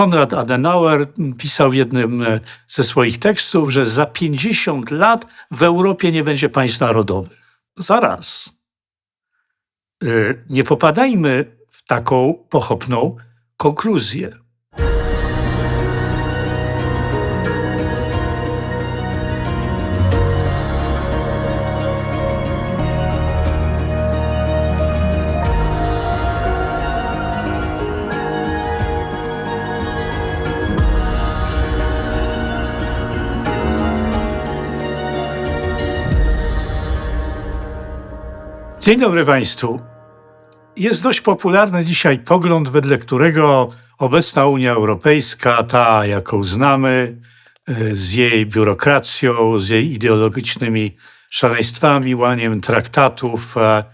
Konrad Adenauer pisał w jednym e, ze swoich tekstów, że za 50 lat w Europie nie będzie państw narodowych. Zaraz. E, nie popadajmy w taką pochopną konkluzję. Dzień dobry Państwu. Jest dość popularny dzisiaj pogląd, wedle którego obecna Unia Europejska, ta jaką znamy, e, z jej biurokracją, z jej ideologicznymi szaleństwami, łaniem traktatów, e,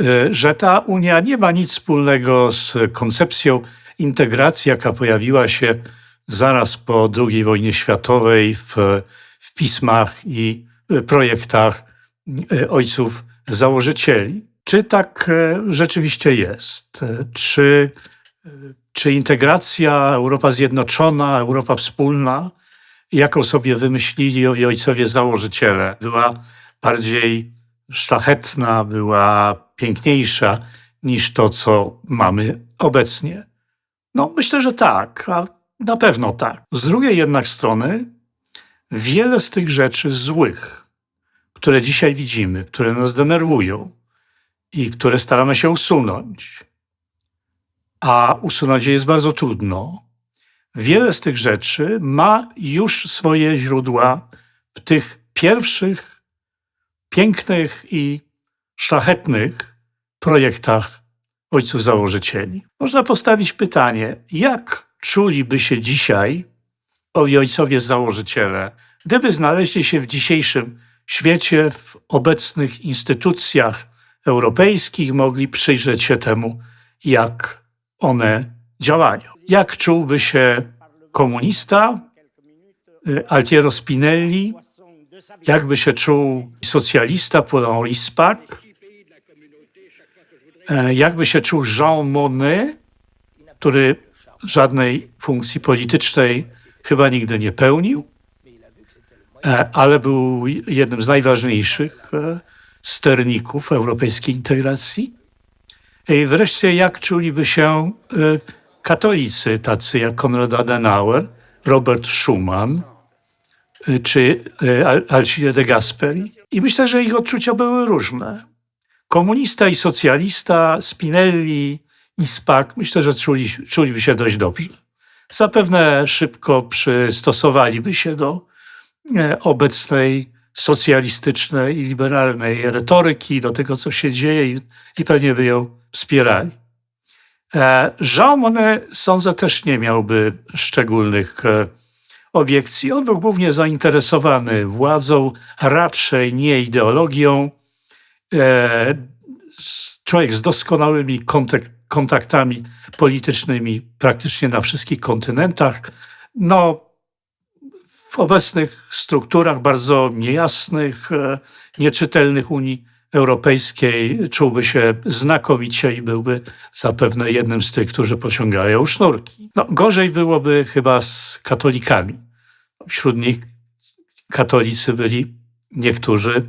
e, że ta Unia nie ma nic wspólnego z koncepcją integracji, jaka pojawiła się zaraz po II wojnie światowej w, w pismach i projektach ojców założycieli. Czy tak e, rzeczywiście jest? E, czy, e, czy integracja, Europa zjednoczona, Europa wspólna, jaką sobie wymyślili ojcowie założyciele, była bardziej szlachetna, była piękniejsza niż to, co mamy obecnie? No, myślę, że tak, a na pewno tak. Z drugiej jednak strony, wiele z tych rzeczy złych, które dzisiaj widzimy, które nas denerwują i które staramy się usunąć, a usunąć je jest bardzo trudno, wiele z tych rzeczy ma już swoje źródła w tych pierwszych, pięknych i szlachetnych projektach ojców założycieli. Można postawić pytanie, jak czuliby się dzisiaj owi ojcowie założyciele, gdyby znaleźli się w dzisiejszym świecie, w obecnych instytucjach europejskich mogli przyjrzeć się temu, jak one działają. Jak czułby się komunista, y, Altiero Spinelli, jakby się czuł socjalista Paul Rispac, e, jakby się czuł Jean Monnet, który żadnej funkcji politycznej chyba nigdy nie pełnił, ale był jednym z najważniejszych e, sterników europejskiej integracji. I wreszcie, jak czuliby się e, katolicy, tacy jak Konrad Adenauer, Robert Schuman czy Alcide de Gasperi. I myślę, że ich odczucia były różne. Komunista i socjalista, Spinelli i Spak, myślę, że czuli, czuliby się dość dobrze. Zapewne szybko przystosowaliby się do E, obecnej socjalistycznej i liberalnej retoryki, do tego, co się dzieje i, i pewnie by ją wspierali. E, Jean Monnet, sądzę, też nie miałby szczególnych e, obiekcji. On był głównie zainteresowany władzą, raczej nie ideologią. Człowiek z doskonałymi kontaktami politycznymi praktycznie na wszystkich kontynentach. No, w obecnych strukturach bardzo niejasnych, e, nieczytelnych Unii Europejskiej czułby się znakomicie i byłby zapewne jednym z tych, którzy pociągają sznurki. No, gorzej byłoby chyba z katolikami. Wśród nich katolicy byli niektórzy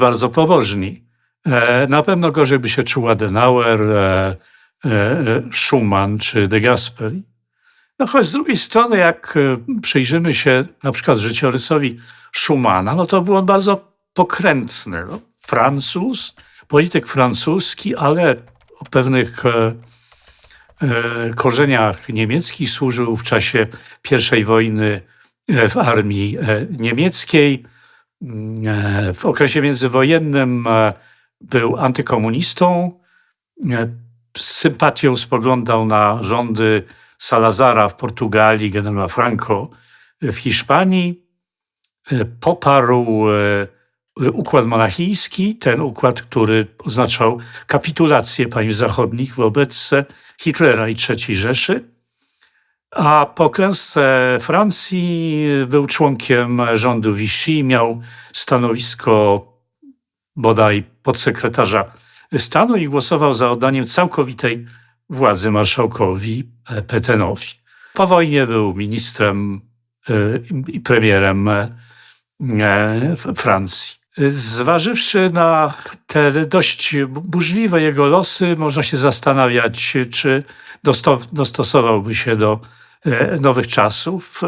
bardzo pobożni. E, na pewno gorzej by się czuł Adenauer, e, Schumann czy de Gasperi. No choć z drugiej strony, jak e, przyjrzymy się na przykład życiorysowi Schumana, no to był on bardzo pokrętny. No, Francuz, polityk francuski, ale o pewnych e, e, korzeniach niemieckich służył w czasie I wojny e, w armii e, niemieckiej. Mm, w okresie międzywojennym był antykomunistą. Z sympatią spoglądał na rządy Salazara w Portugalii, generała Franco w Hiszpanii. E, poparł e, układ monachijski, ten układ, który oznaczał kapitulację państw zachodnich wobec Hitlera i III Rzeszy. A po klęsce Francji był członkiem rządu Vichy, miał stanowisko bodaj podsekretarza stanu i głosował za oddaniem całkowitej władzy marszałkowi Petenowi. Po wojnie był ministrem i premierem Francji. Zważywszy na te dość burzliwe jego losy, można się zastanawiać, czy dostosowałby się do nowych czasów.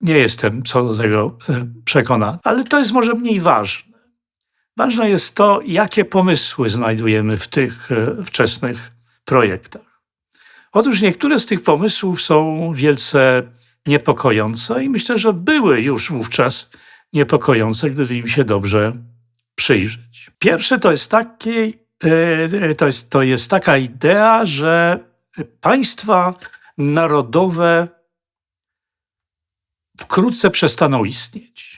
Nie jestem co do tego przekonany, ale to jest może mniej ważne. Ważne jest to, jakie pomysły znajdujemy w tych wczesnych projektach. Otóż niektóre z tych pomysłów są wielce niepokojące i myślę, że były już wówczas niepokojące, gdyby im się dobrze przyjrzeć. Pierwsze to jest, taki, e, to jest, to jest taka idea, że państwa narodowe wkrótce przestaną istnieć.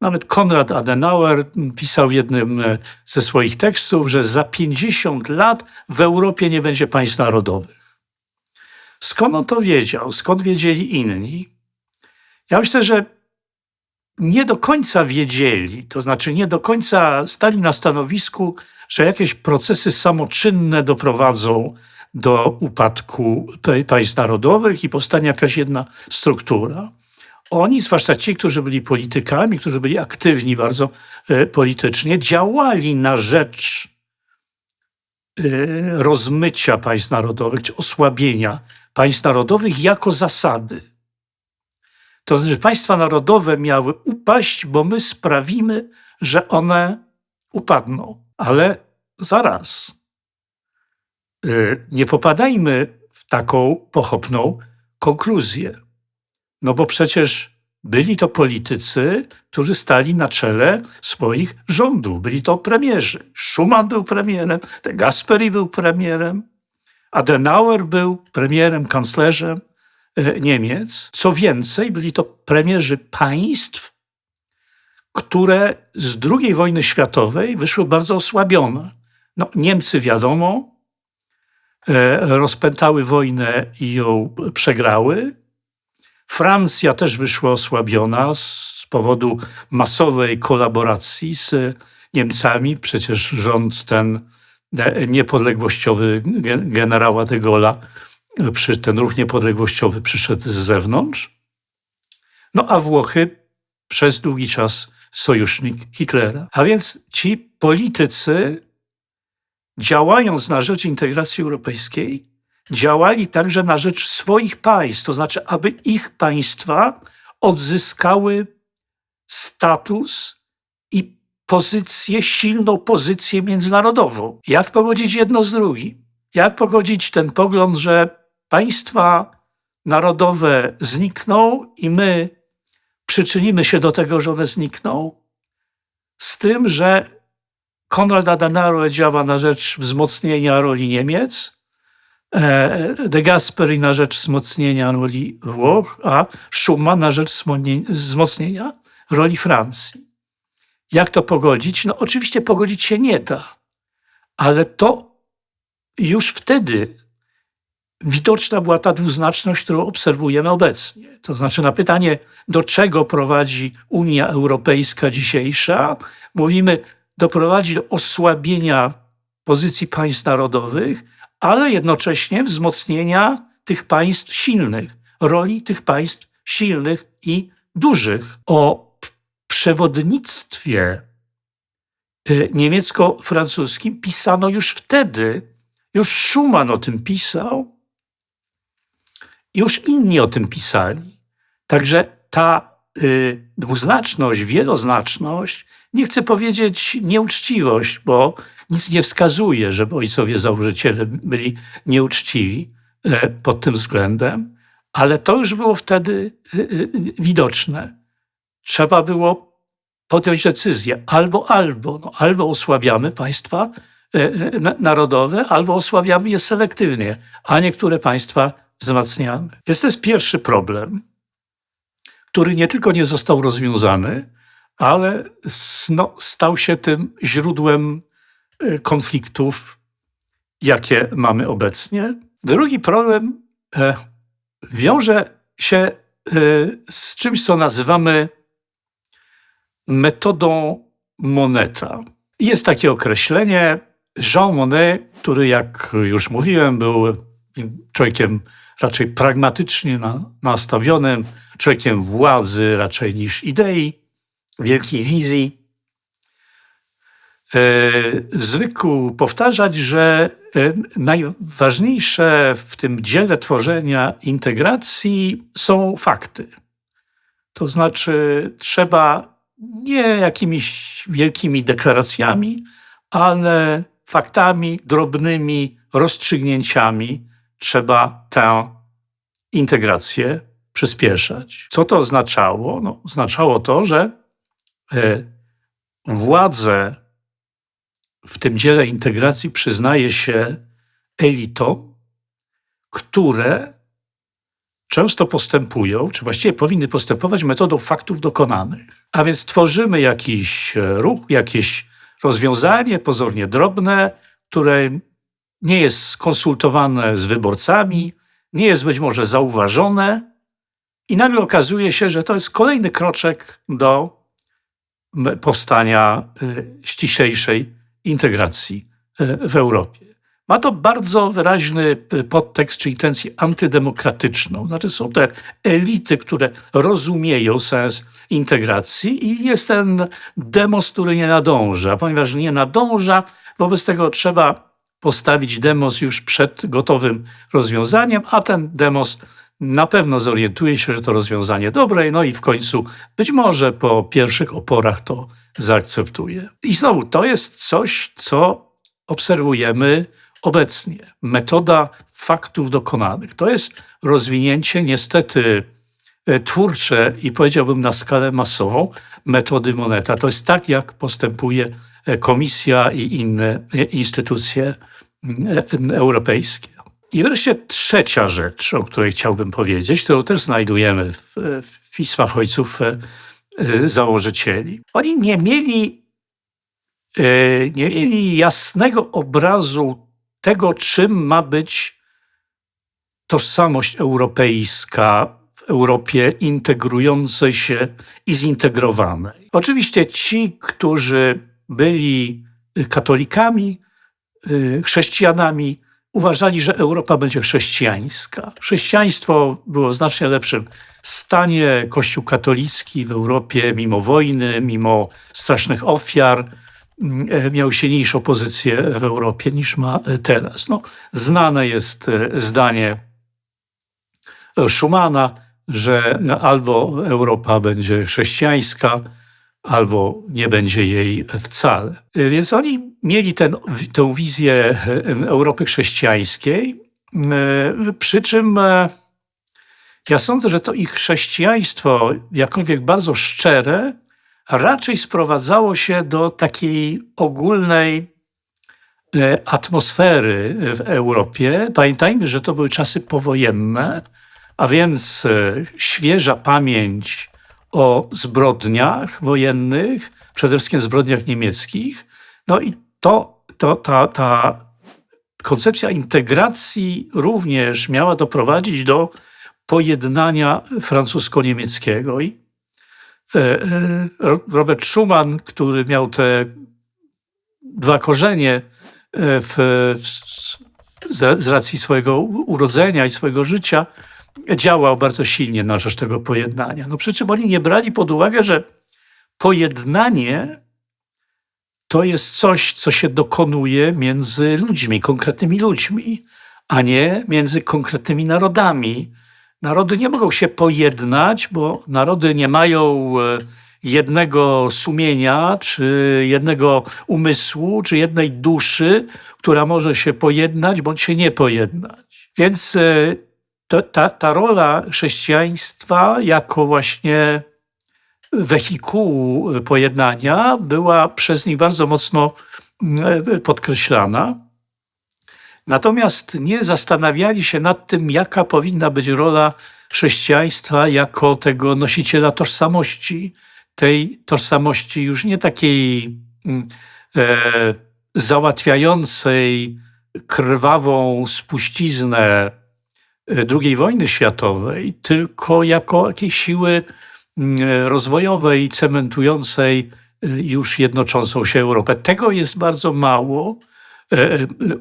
Nawet Konrad Adenauer pisał w jednym ze swoich tekstów, że za 50 lat w Europie nie będzie państw narodowych. Skąd on to wiedział? Skąd wiedzieli inni? Ja myślę, że nie do końca wiedzieli, to znaczy nie do końca stali na stanowisku, że jakieś procesy samoczynne doprowadzą do upadku państw narodowych i powstanie jakaś jedna struktura. Oni, zwłaszcza ci, którzy byli politykami, którzy byli aktywni bardzo e, politycznie, działali na rzecz e, rozmycia państw narodowych czy osłabienia państw narodowych jako zasady. To znaczy, państwa narodowe miały upaść, bo my sprawimy, że one upadną. Ale zaraz. Y, nie popadajmy w taką pochopną konkluzję. No bo przecież byli to politycy, którzy stali na czele swoich rządów. Byli to premierzy. Schumann był premierem, de Gasperi był premierem, Adenauer był premierem, kanclerzem. E, Niemiec. Co więcej, byli to premierzy państw, które z II wojny światowej wyszły bardzo osłabione. No, Niemcy, wiadomo, e, rozpętały wojnę i ją przegrały. Francja też wyszła osłabiona z powodu masowej kolaboracji z Niemcami. Przecież rząd ten e, niepodległościowy generała de Gaulle'a ten ruch niepodległościowy przyszedł z zewnątrz. No a Włochy przez długi czas sojusznik Hitlera. A więc ci politycy, działając na rzecz integracji europejskiej, działali także na rzecz swoich państw, to znaczy, aby ich państwa odzyskały status i pozycję, silną pozycję międzynarodową. Jak pogodzić jedno z drugim? Jak pogodzić ten pogląd, że państwa narodowe znikną i my przyczynimy się do tego, że one znikną, z tym, że Konrad Adenauer działa na rzecz wzmocnienia roli Niemiec, De Gasperi na rzecz wzmocnienia roli Włoch, a Schumann na rzecz wzmocnienia roli Francji. Jak to pogodzić? No oczywiście pogodzić się nie da, ale to już wtedy widoczna była ta dwuznaczność, którą obserwujemy obecnie. To znaczy na pytanie, do czego prowadzi Unia Europejska dzisiejsza, mówimy, doprowadzi do osłabienia pozycji państw narodowych, ale jednocześnie wzmocnienia tych państw silnych, roli tych państw silnych i dużych. O przewodnictwie y, niemiecko-francuskim pisano już wtedy, już Schumann o tym pisał, już inni o tym pisali. Także ta y, dwuznaczność, wieloznaczność, nie chcę powiedzieć nieuczciwość, bo nic nie wskazuje, żeby ojcowie założyciele byli nieuczciwi y, pod tym względem, ale to już było wtedy y, y widoczne. Trzeba było podjąć decyzję albo, albo, no, albo osłabiamy państwa narodowe, albo osłabiamy je selektywnie, a niektóre państwa wzmacniamy. Jest to jest pierwszy problem, który nie tylko nie został rozwiązany, ale no, stał się tym źródłem konfliktów, jakie mamy obecnie. Drugi problem e, wiąże się e, z czymś, co nazywamy metodą Moneta. Jest takie określenie Jean Monnet, który, jak już mówiłem, był człowiekiem raczej pragmatycznie nastawionym, człowiekiem władzy raczej niż idei, wielkiej wizji. E, zwykł powtarzać, że e, najważniejsze w tym dziele tworzenia integracji są fakty. To znaczy, trzeba nie jakimiś wielkimi deklaracjami, ale faktami, drobnymi rozstrzygnięciami trzeba tę integrację przyspieszać. Co to oznaczało? No, oznaczało to, że e, władzę w tym dziele integracji przyznaje się elitom, które często postępują, czy właściwie powinny postępować metodą faktów dokonanych. A więc tworzymy jakiś ruch, jakieś rozwiązanie pozornie drobne, które nie jest skonsultowane z wyborcami, nie jest być może zauważone, i nagle okazuje się, że to jest kolejny kroczek do powstania y, ściślejszej integracji y, w Europie. Ma to bardzo wyraźny podtekst czy intencję antydemokratyczną. Znaczy są te elity, które rozumieją sens integracji i jest ten demos, który nie nadąża. Ponieważ nie nadąża, wobec tego trzeba postawić demos już przed gotowym rozwiązaniem, a ten demos na pewno zorientuje się, że to rozwiązanie dobre, no i w końcu być może po pierwszych oporach to zaakceptuje. I znowu, to jest coś, co obserwujemy obecnie. Metoda faktów dokonanych. To jest rozwinięcie niestety e, twórcze i powiedziałbym na skalę masową metody Moneta. To jest tak, jak postępuje e, Komisja i inne e, instytucje europejskie. I wreszcie trzecia rzecz, o której chciałbym powiedzieć, którą też znajdujemy w, w pismach ojców założycieli. Oni nie mieli, nie mieli jasnego obrazu tego, czym ma być tożsamość europejska w Europie integrującej się i zintegrowanej. Oczywiście ci, którzy byli katolikami, y, chrześcijanami, uważali, że Europa będzie chrześcijańska. Chrześcijaństwo było w znacznie lepszym stanie. Kościół katolicki w Europie, mimo wojny, mimo strasznych ofiar, E, miał silniejszą pozycję w Europie niż ma teraz. No, znane jest e, zdanie Schumana, że albo Europa będzie chrześcijańska, albo nie będzie jej wcale. Więc oni mieli ten, tę wizję Europy chrześcijańskiej, przy czym ja sądzę, że to ich chrześcijaństwo, jakkolwiek bardzo szczere, raczej sprowadzało się do takiej ogólnej e, atmosfery w Europie. Pamiętajmy, że to były czasy powojenne, a więc e, świeża pamięć o zbrodniach wojennych, przede wszystkim zbrodniach niemieckich. No i to, to ta, ta koncepcja integracji również miała doprowadzić do pojednania francusko-niemieckiego. I E, e, Robert Schuman, który miał te dwa korzenie e, w, z, z racji swojego urodzenia i swojego życia, działał bardzo silnie na rzecz tego pojednania. No przy czym oni nie brali pod uwagę, że pojednanie to jest coś, co się dokonuje między ludźmi, konkretnymi ludźmi, a nie między konkretnymi narodami, Narody nie mogą się pojednać, bo narody nie mają e, jednego sumienia, czy jednego umysłu, czy jednej duszy, która może się pojednać bądź się nie pojednać. Więc e, to, ta, ta rola chrześcijaństwa jako właśnie wehikułu pojednania była przez nich bardzo mocno e, podkreślana. Natomiast nie zastanawiali się nad tym, jaka powinna być rola chrześcijaństwa jako tego nosiciela tożsamości, tej tożsamości już nie takiej mm, e, załatwiającej krwawą spuściznę II wojny światowej, tylko jako jakiejś siły mm, rozwojowej, cementującej e, już jednoczącą się Europę. Tego jest bardzo mało e,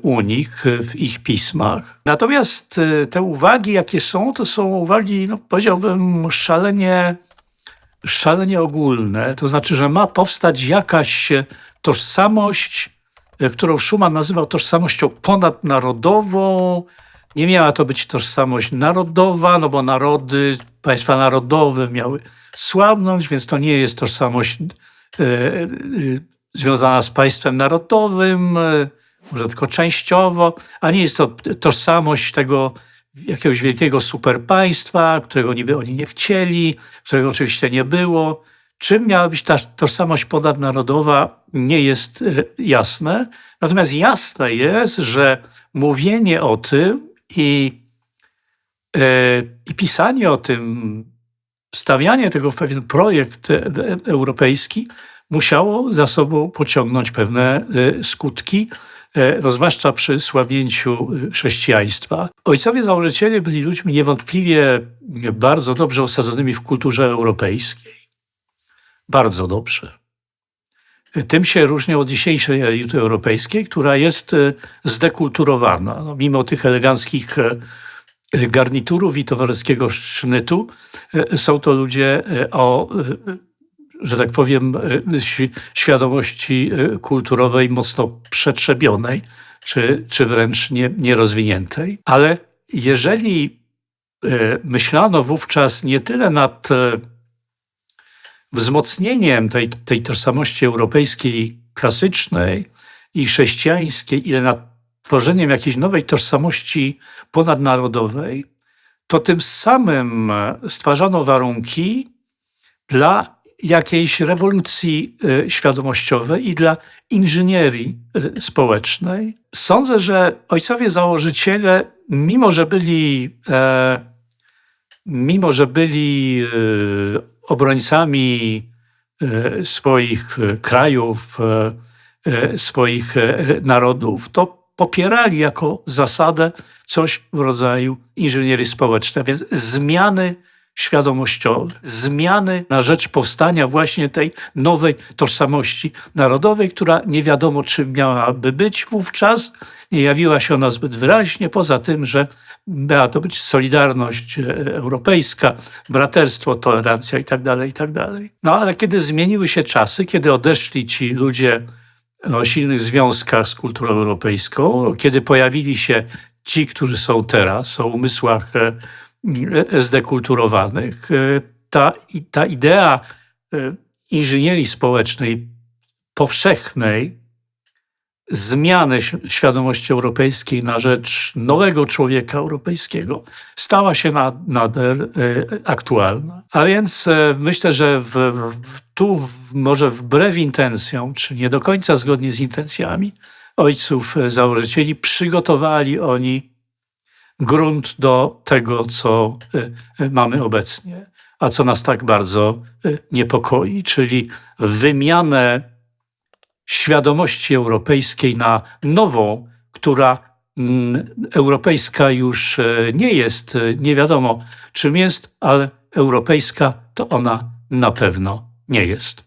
u nich w ich pismach. Natomiast e, te uwagi, jakie są, to są uwagi, no, powiedziałbym, szalenie, szalenie ogólne. To znaczy, że ma powstać jakaś tożsamość, e, którą Schumann nazywał tożsamością ponadnarodową. Nie miała to być tożsamość narodowa, no bo narody, państwa narodowe miały słabnąć, więc to nie jest tożsamość e, e, związana z państwem narodowym, e, może tylko częściowo, a nie jest to tożsamość tego jakiegoś wielkiego superpaństwa, którego niby oni nie chcieli, którego oczywiście nie było. Czym miała być ta tożsamość ponadnarodowa, nie jest jasne. Natomiast jasne jest, że mówienie o tym i, i pisanie o tym stawianie tego w pewien projekt e, e, europejski musiało za sobą pociągnąć pewne e, skutki, no zwłaszcza przy sławnięciu chrześcijaństwa. Ojcowie założyciele byli ludźmi niewątpliwie bardzo dobrze osadzonymi w kulturze europejskiej. Bardzo dobrze. Tym się różnią od dzisiejszej elity europejskiej, która jest zdekulturowana. No, mimo tych eleganckich garniturów i towarzyskiego sznytu. E, są to ludzie e, o, e, że tak powiem, świadomości kulturowej mocno przetrzebionej, czy, czy wręcz nie, nierozwiniętej. Ale jeżeli myślano wówczas nie tyle nad wzmocnieniem tej, tej tożsamości europejskiej klasycznej i chrześcijańskiej, ile nad tworzeniem jakiejś nowej tożsamości ponadnarodowej, to tym samym stwarzano warunki dla jakiejś rewolucji e, świadomościowej i dla inżynierii e, społecznej. Sądzę, że ojcowie założyciele, mimo że byli, e, mimo że byli obrońcami swoich krajów, swoich narodów, to popierali jako zasadę coś w rodzaju inżynierii społecznej, więc zmiany świadomościowe, zmiany na rzecz powstania właśnie tej nowej tożsamości narodowej, która nie wiadomo czym miałaby być wówczas. Nie jawiła się ona zbyt wyraźnie, poza tym, że miała to być solidarność e, europejska, braterstwo, tolerancja itd., tak itd. Tak no ale kiedy zmieniły się czasy, kiedy odeszli ci ludzie o silnych związkach z kulturą europejską, kiedy pojawili się ci, którzy są teraz, o umysłach e, zdekulturowanych, e, ta, ta idea inżynierii społecznej powszechnej, zmiany świadomości europejskiej na rzecz nowego człowieka europejskiego stała się nader e, aktualna. A więc e, myślę, że w, w, tu może wbrew intencjom, czy nie do końca zgodnie z intencjami ojców e, założycieli, przygotowali oni grunt do tego, co mamy obecnie, a co nas tak bardzo niepokoi, czyli wymianę świadomości europejskiej na nową, która mm, europejska już nie jest, nie wiadomo czym jest, ale europejska to ona na pewno nie jest.